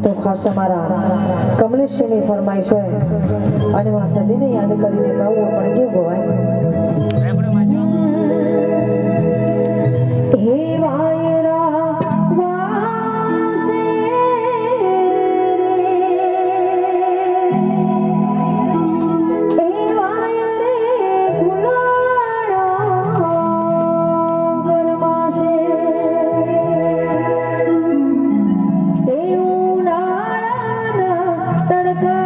તો ખાસ અમારા કમલેશની ફરમાઈશ હોય અને હું આ સદીને યાદ કરીને ગાવું પણ કેવું ગવાય હે વાય तड़का